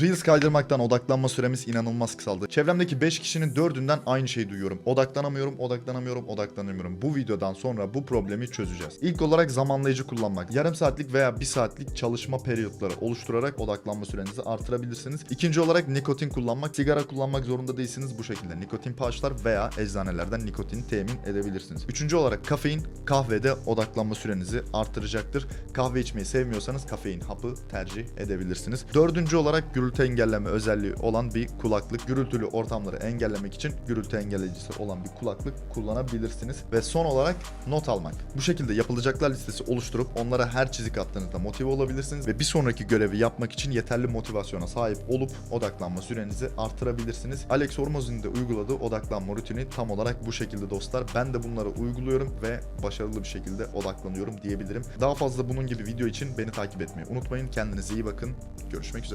Reels kaydırmaktan odaklanma süremiz inanılmaz kısaldı. Çevremdeki 5 kişinin 4'ünden aynı şeyi duyuyorum. Odaklanamıyorum, odaklanamıyorum, odaklanamıyorum. Bu videodan sonra bu problemi çözeceğiz. İlk olarak zamanlayıcı kullanmak. Yarım saatlik veya 1 saatlik çalışma periyotları oluşturarak odaklanma sürenizi artırabilirsiniz. İkinci olarak nikotin kullanmak. Sigara kullanmak zorunda değilsiniz bu şekilde. Nikotin pouchlar veya eczanelerden nikotin temin edebilirsiniz. Üçüncü olarak kafein kahvede odaklanma sürenizi artıracaktır. Kahve içmeyi sevmiyorsanız kafein hapı tercih edebilirsiniz. Dördüncü olarak gürültü engelleme özelliği olan bir kulaklık. Gürültülü ortamları engellemek için gürültü engelleyicisi olan bir kulaklık kullanabilirsiniz. Ve son olarak not almak. Bu şekilde yapılacaklar listesi oluşturup onlara her çizik attığınızda motive olabilirsiniz ve bir sonraki görevi yapmak için yeterli motivasyona sahip olup odaklanma sürenizi artırabilirsiniz. Alex Hormoz'un da uyguladığı odaklanma rutini tam olarak bu şekilde dostlar. Ben de bunları uyguluyorum ve başarılı bir şekilde odaklanıyorum diyebilirim. Daha fazla bunun gibi video için beni takip etmeyi unutmayın. Kendinize iyi bakın. Görüşmek üzere.